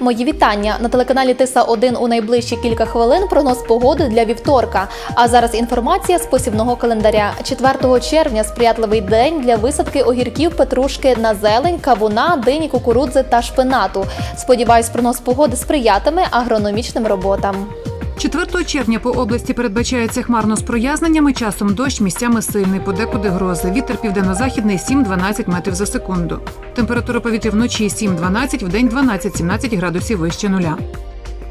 Мої вітання на телеканалі Тиса 1 у найближчі кілька хвилин прогноз погоди для вівторка. А зараз інформація з посівного календаря. 4 червня сприятливий день для висадки огірків, петрушки на зелень, кавуна, дині, кукурудзи та шпинату. Сподіваюсь, прогноз погоди сприятиме агрономічним роботам. 4 червня по області передбачається хмарно з проясненнями, часом дощ, місцями сильний, подекуди грози. Вітер південно-західний 7-12 метрів за секунду. Температура повітря вночі 7-12, вдень 12-17 градусів вище нуля.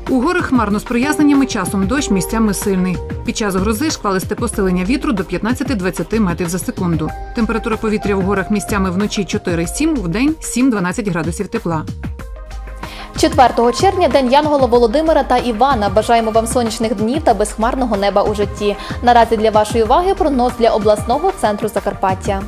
У горах хмарно з проясненнями, часом дощ, місцями сильний. Під час грози шквалисте посилення вітру до 15-20 метрів за секунду. Температура повітря в горах місцями вночі 4-7, вдень 7-12 градусів тепла. 4 червня день Янгола Володимира та Івана. Бажаємо вам сонячних днів та безхмарного неба у житті. Наразі для вашої уваги прогноз для обласного центру Закарпаття.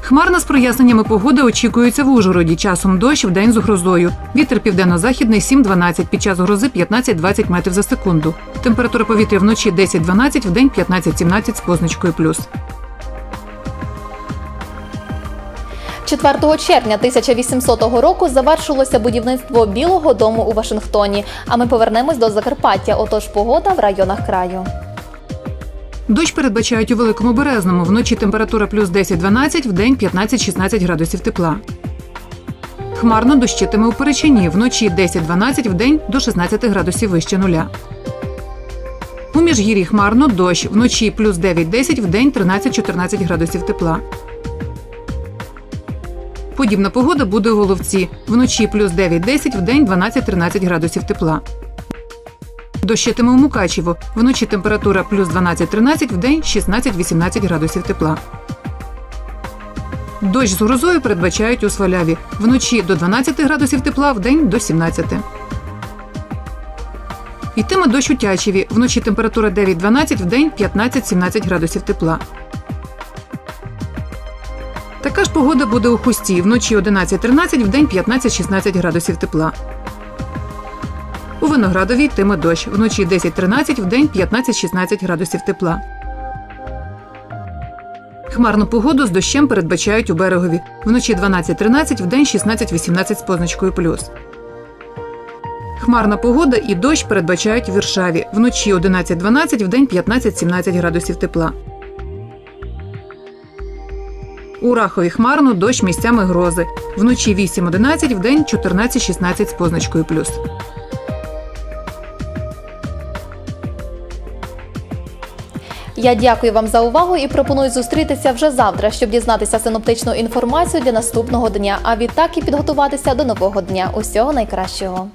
Хмарна з проясненнями погода очікується в Ужгороді. Часом дощ вдень з грозою. Вітер південно-західний 7-12, під час грози 15-20 метрів за секунду. Температура повітря вночі 10-12, вдень 15-17 з позначкою плюс. 4 червня 1800 року завершилося будівництво Білого дому у Вашингтоні. А ми повернемось до Закарпаття. Отож, погода в районах краю. Дощ передбачають у Великому Березному. Вночі температура плюс 10-12, вдень 15-16 градусів тепла. Хмарно дощитиме у Перечині. Вночі 10-12, вдень до 16 градусів вище нуля. У Міжгір'ї хмарно дощ. Вночі плюс 9-10, вдень 13-14 градусів тепла. Подібна погода буде у Головці. Вночі плюс 9-10, вдень 12-13 градусів тепла. Дощитиме у Мукачево. Вночі температура плюс 12-13, вдень 16-18 градусів тепла. Дощ з грозою передбачають у Сваляві. Вночі до 12 градусів тепла, вдень до 17. Йтиме дощ у Тячеві. Вночі температура 9-12, вдень 15-17 градусів тепла. Така ж погода буде у Хусті. Вночі 11-13, вдень 15-16 градусів тепла. У Виноградові йтиме дощ. Вночі 10-13, вдень 15-16 градусів тепла. Хмарну погоду з дощем передбачають у берегові. Вночі 12-13, вдень 16-18 з позначкою плюс. Хмарна погода і дощ передбачають у Віршаві. Вночі 11-12, вдень 15-17 градусів тепла. У Рахові хмарно дощ місцями грози. Вночі 8-11, вдень 14-16 з позначкою плюс. Я дякую вам за увагу і пропоную зустрітися вже завтра, щоб дізнатися синоптичну інформацію для наступного дня. А відтак і підготуватися до нового дня. Усього найкращого.